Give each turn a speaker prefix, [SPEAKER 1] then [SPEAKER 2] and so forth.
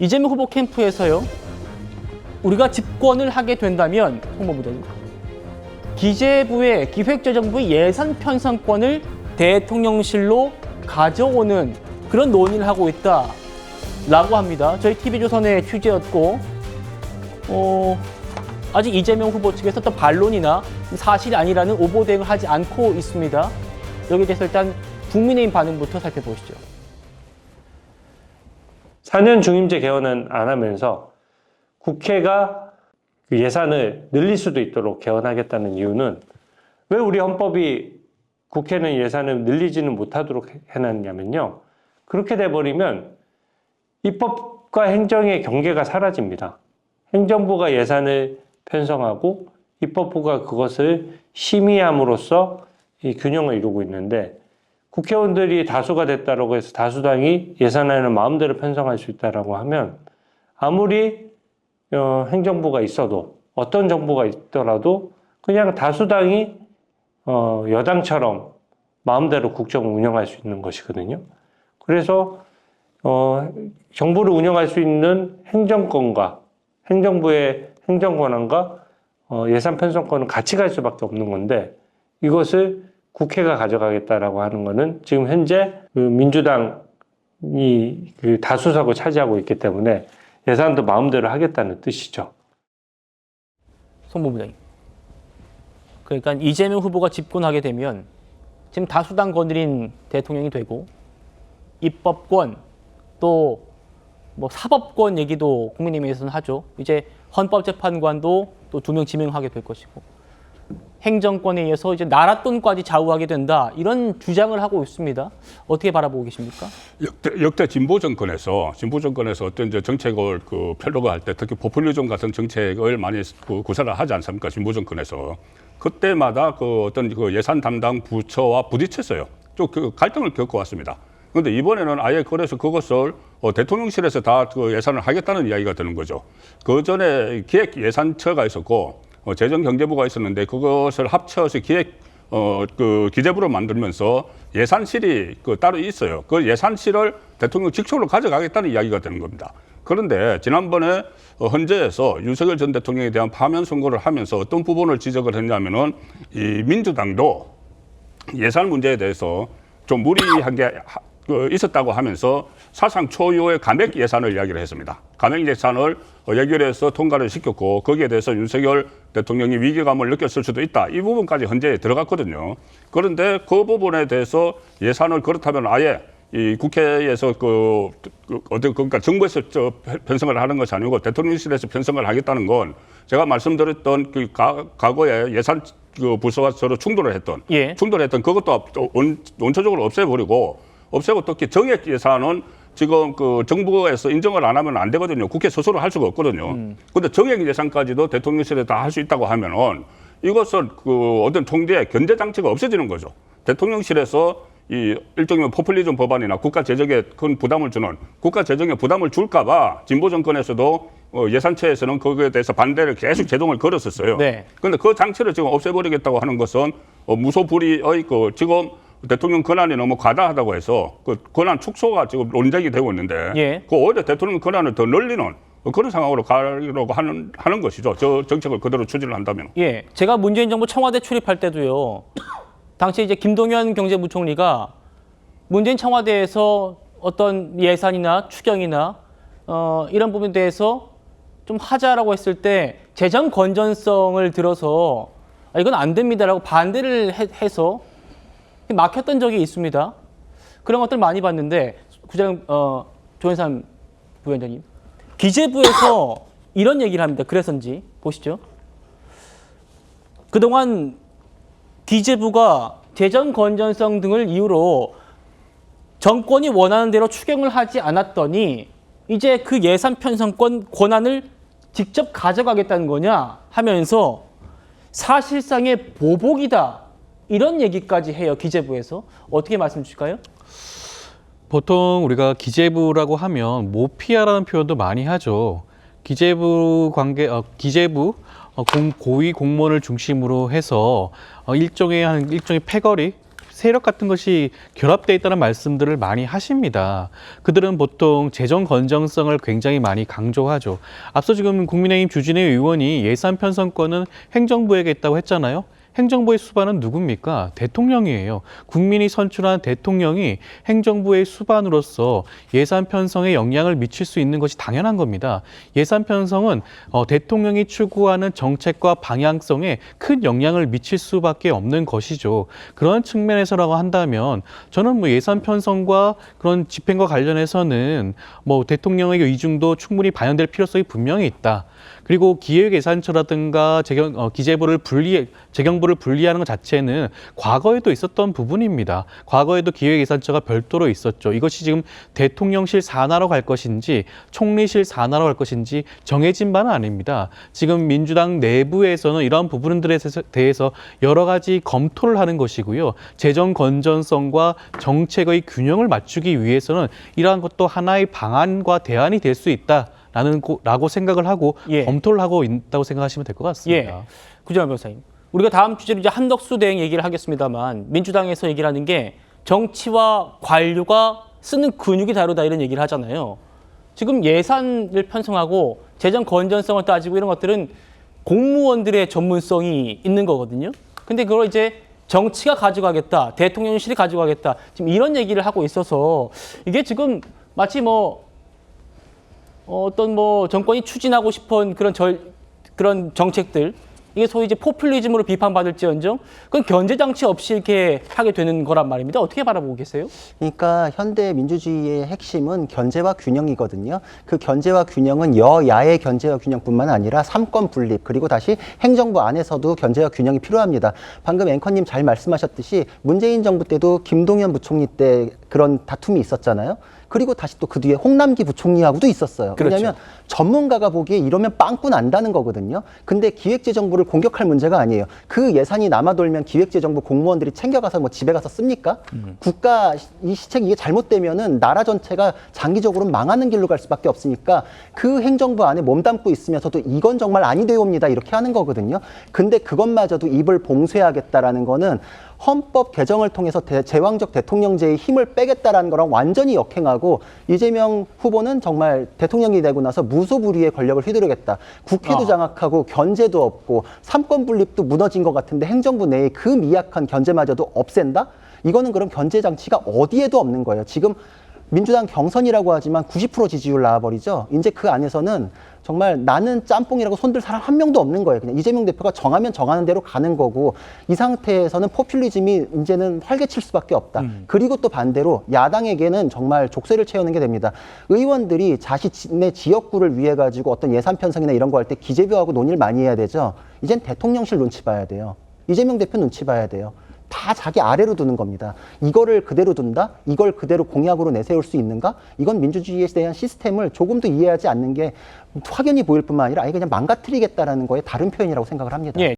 [SPEAKER 1] 이재명 후보 캠프에서요. 우리가 집권을 하게 된다면 홍보부장님 기재부의 기획재정부 예산 편성권을 대통령실로 가져오는 그런 논의를 하고 있다라고 합니다. 저희 TV조선의 취재였고 어, 아직 이재명 후보 측에서 또 반론이나 사실이 아니라는 오보 대응을 하지 않고 있습니다. 여기에 대해서 일단 국민의힘 반응부터 살펴보시죠.
[SPEAKER 2] 4년 중임제 개헌은 안 하면서 국회가 그 예산을 늘릴 수도 있도록 개헌하겠다는 이유는 왜 우리 헌법이 국회는 예산을 늘리지는 못하도록 해놨냐면요. 그렇게 돼버리면 입법과 행정의 경계가 사라집니다. 행정부가 예산을 편성하고 입법부가 그것을 심의함으로써 이 균형을 이루고 있는데 국회의원들이 다수가 됐다라고 해서 다수당이 예산안을 마음대로 편성할 수 있다라고 하면 아무리 어, 행정부가 있어도 어떤 정부가 있더라도 그냥 다수당이 어, 여당처럼 마음대로 국정을 운영할 수 있는 것이거든요. 그래서 어, 정부를 운영할 수 있는 행정권과 행정부의 행정 권한과 어, 예산 편성권은 같이 갈 수밖에 없는 건데 이것을 국회가 가져가겠다라고 하는 것은 지금 현재 그 민주당이 그 다수석을 차지하고 있기 때문에 예산도 마음대로 하겠다는 뜻이죠.
[SPEAKER 1] 송부부장님. 그러니까 이재명 후보가 집권하게 되면 지금 다수당 거느린 대통령이 되고 입법권 또 뭐 사법권 얘기도 국민의힘에서는 하죠. 이제 헌법재판관도 또 두 명 지명하게 될 것이고 행정권에 의해서 이제 나라 돈까지 좌우하게 된다 이런 주장을 하고 있습니다. 어떻게 바라보고 계십니까?
[SPEAKER 3] 역대, 역대 진보 정권에서 진보 정권에서 어떤 이제 정책을 그 펴려고 할때 특히 포퓰리즘 같은 정책을 많이 그 구사를 하지 않습니까? 진보 정권에서 그때마다 그 어떤 그 예산 담당 부처와 부딪혔어요. 좀그 갈등을 겪어왔습니다. 그런데 이번에는 아예 그래서 그것을 어, 대통령실에서 다 그 예산을 하겠다는 이야기가 되는 거죠. 그 전에 기획 예산처가 있었고 어, 재정경제부가 있었는데 그것을 합쳐서 기획 어, 그 기재부를 만들면서 예산실이 그 따로 있어요. 그 예산실을 대통령 직속으로 가져가겠다는 이야기가 되는 겁니다. 그런데 지난번에 어, 헌재에서 윤석열 전 대통령에 대한 파면 선고를 하면서 어떤 부분을 지적을 했냐면은 이 민주당도 예산 문제에 대해서 좀 무리한 게 있었다고 하면서 사상 초유의 감액 예산을 이야기를 했습니다. 감액 예산을 어, 예결해서 통과를 시켰고 거기에 대해서 윤석열 대통령이 위기감을 느꼈을 수도 있다. 이 부분까지 헌재에 들어갔거든요. 그런데 그 부분에 대해서 예산을 그렇다면 아예 이 국회에서 그, 그 어떤 그러니까 정부에서 저 편성을 하는 것이 아니고 대통령실에서 편성을 하겠다는 건 제가 말씀드렸던 그 가, 과거에 예산 그 부서와 서로 충돌을 했던
[SPEAKER 1] 예.
[SPEAKER 3] 충돌했던 그것도 또 원, 원초적으로 없애버리고 없애고 특히 정액 예산은 지금 그 정부에서 인정을 안 하면 안 되거든요. 국회 스스로 할 수가 없거든요. 근데 정액 예산까지도 대통령실에 다 할 수 있다고 하면은 이것은 그 어떤 통제 견제 장치가 없어지는 거죠. 대통령실에서 이 일종의 포퓰리즘 법안이나 국가 재정에 큰 부담을 주는 국가 재정에 부담을 줄까봐 진보 정권에서도 어, 예산처에서는 거기에 대해서 반대를 계속 제동을 걸었었어요.
[SPEAKER 1] 네.
[SPEAKER 3] 그런데 그 장치를 지금 없애버리겠다고 하는 것은 어, 무소불위의 그 지금 대통령 권한이 너무 과다하다고 해서 그 권한 축소가 지금 논쟁이 되고 있는데
[SPEAKER 1] 예.
[SPEAKER 3] 그 오히려 대통령 권한을 더 늘리는 그런 상황으로 가려고 하는 하는 것이죠. 저 정책을 그대로 추진을 한다면.
[SPEAKER 1] 예, 제가 문재인 정부 청와대 출입할 때도요. 당시 이제 김동연 경제부총리가 문재인 청와대에서 어떤 예산이나 추경이나 어, 이런 부분에 대해서 좀 하자라고 했을 때 재정 건전성을 들어서 아, 이건 안 됩니다라고 반대를 해, 해서 막혔던 적이 있습니다. 그런 것들 많이 봤는데 구장 어, 조현삼 부위원장님 기재부에서 이런 얘기를 합니다. 그래서인지 보시죠. 그동안 기재부가 재정 건전성 등을 이유로 정권이 원하는 대로 추경을 하지 않았더니 이제 그 예산 편성권 권한을 직접 가져가겠다는 거냐 하면서 사실상의 보복이다 이런 얘기까지 해요 기재부에서 어떻게 말씀 주실까요?
[SPEAKER 4] 보통 우리가 기재부라고 하면 모피아라는 표현도 많이 하죠. 기재부 관계, 어, 기재부 어, 공, 고위 공무원을 중심으로 해서 어, 일종의 한 일종의 패거리 세력 같은 것이 결합되어 있다는 말씀들을 많이 하십니다. 그들은 보통 재정 건정성을 굉장히 많이 강조하죠. 앞서 지금 국민의힘 주진애 의원이 예산 편성권은 행정부에게 있다고 했잖아요. 행정부의 수반은 누굽니까? 대통령이에요. 국민이 선출한 대통령이 행정부의 수반으로서 예산 편성에 영향을 미칠 수 있는 것이 당연한 겁니다. 예산 편성은 어, 대통령이 추구하는 정책과 방향성에 큰 영향을 미칠 수밖에 없는 것이죠. 그런 측면에서라고 한다면 저는 뭐 예산 편성과 그런 집행과 관련해서는 뭐 대통령의 의중도 충분히 반영될 필요성이 분명히 있다. 그리고 기획예산처라든가 재경, 어, 기재부를 분리, 재경부를 분리하는 것 자체는 과거에도 있었던 부분입니다. 과거에도 기획예산처가 별도로 있었죠. 이것이 지금 대통령실 산하로 갈 것인지 총리실 산하로 갈 것인지 정해진 바는 아닙니다. 지금 민주당 내부에서는 이러한 부분들에 대해서 여러 가지 검토를 하는 것이고요. 재정 건전성과 정책의 균형을 맞추기 위해서는 이러한 것도 하나의 방안과 대안이 될 수 있다. 라는 고, 라고 생각을 하고
[SPEAKER 1] 예.
[SPEAKER 4] 검토를 하고 있다고 생각하시면 될 것 같습니다.
[SPEAKER 1] 예. 구정환 변호사님. 우리가 다음 주제로 이제 한덕수 대행 얘기를 하겠습니다만 민주당에서 얘기를 하는 게 정치와 관료가 쓰는 근육이 다르다 이런 얘기를 하잖아요. 지금 예산을 편성하고 재정 건전성을 따지고 이런 것들은 공무원들의 전문성이 있는 거거든요. 근데 그걸 이제 정치가 가져가겠다, 대통령실이 가져가겠다, 지금 이런 얘기를 하고 있어서 이게 지금 마치 뭐 어, 어떤 뭐 정권이 추진하고 싶은 그런 절, 그런 정책들 이게 소위 이제 포퓰리즘으로 비판받을지언정 그건 견제 장치 없이 이렇게 하게 되는 거란 말입니다. 어떻게 바라보고 계세요?
[SPEAKER 5] 그러니까 현대 민주주의의 핵심은 견제와 균형이거든요. 그 견제와 균형은 여야의 견제와 균형뿐만 아니라 삼권 분립 그리고 다시 행정부 안에서도 견제와 균형이 필요합니다. 방금 앵커님 잘 말씀하셨듯이 문재인 정부 때도 김동연 부총리 때 그런 다툼이 있었잖아요. 그리고 다시 또 그 뒤에 홍남기 부총리하고도 있었어요.
[SPEAKER 1] 그렇죠.
[SPEAKER 5] 왜냐하면 전문가가 보기에 이러면 빵꾸 난다는 거거든요. 근데 기획재정부를 공격할 문제가 아니에요. 그 예산이 남아돌면 기획재정부 공무원들이 챙겨가서 뭐 집에 가서 씁니까? 국가 이 시책 이게 잘못되면은 나라 전체가 장기적으로 망하는 길로 갈 수밖에 없으니까 그 행정부 안에 몸담고 있으면서도 이건 정말 아니 되옵니다 이렇게 하는 거거든요. 근데 그것마저도 입을 봉쇄하겠다라는 거는 헌법 개정을 통해서 대- 제왕적 대통령제의 힘을 빼겠다라는 거랑 완전히 역행하고 이재명 후보는 정말 대통령이 되고 나서 무소불위의 권력을 휘두르겠다. 국회도
[SPEAKER 1] 아.
[SPEAKER 5] 장악하고 견제도 없고 삼권 분립도 무너진 것 같은데 행정부 내에 그 미약한 견제마저도 없앤다? 이거는 그럼 견제 장치가 어디에도 없는 거예요. 지금 민주당 경선이라고 하지만 90% 지지율 나와버리죠. 이제 그 안에서는 정말 나는 짬뽕이라고 손들 사람 한 명도 없는 거예요. 그냥 이재명 대표가 정하면 정하는 대로 가는 거고 이 상태에서는 포퓰리즘이 이제는 활개칠 수밖에 없다. 그리고 또 반대로 야당에게는 정말 족쇄를 채우는 게 됩니다. 의원들이 자신의 지역구를 위해 가지고 어떤 예산 편성이나 이런 거 할 때 기재부하고 논의를 많이 해야 되죠. 이젠 대통령실 눈치 봐야 돼요. 이재명 대표 눈치 봐야 돼요. 다 자기 아래로 두는 겁니다. 이거를 그대로 둔다? 이걸 그대로 공약으로 내세울 수 있는가? 이건 민주주의에 대한 시스템을 조금도 이해하지 않는 게 확연히 보일 뿐만 아니라 아예 그냥 망가뜨리겠다라는 거에 다른 표현이라고 생각을 합니다.
[SPEAKER 1] 예.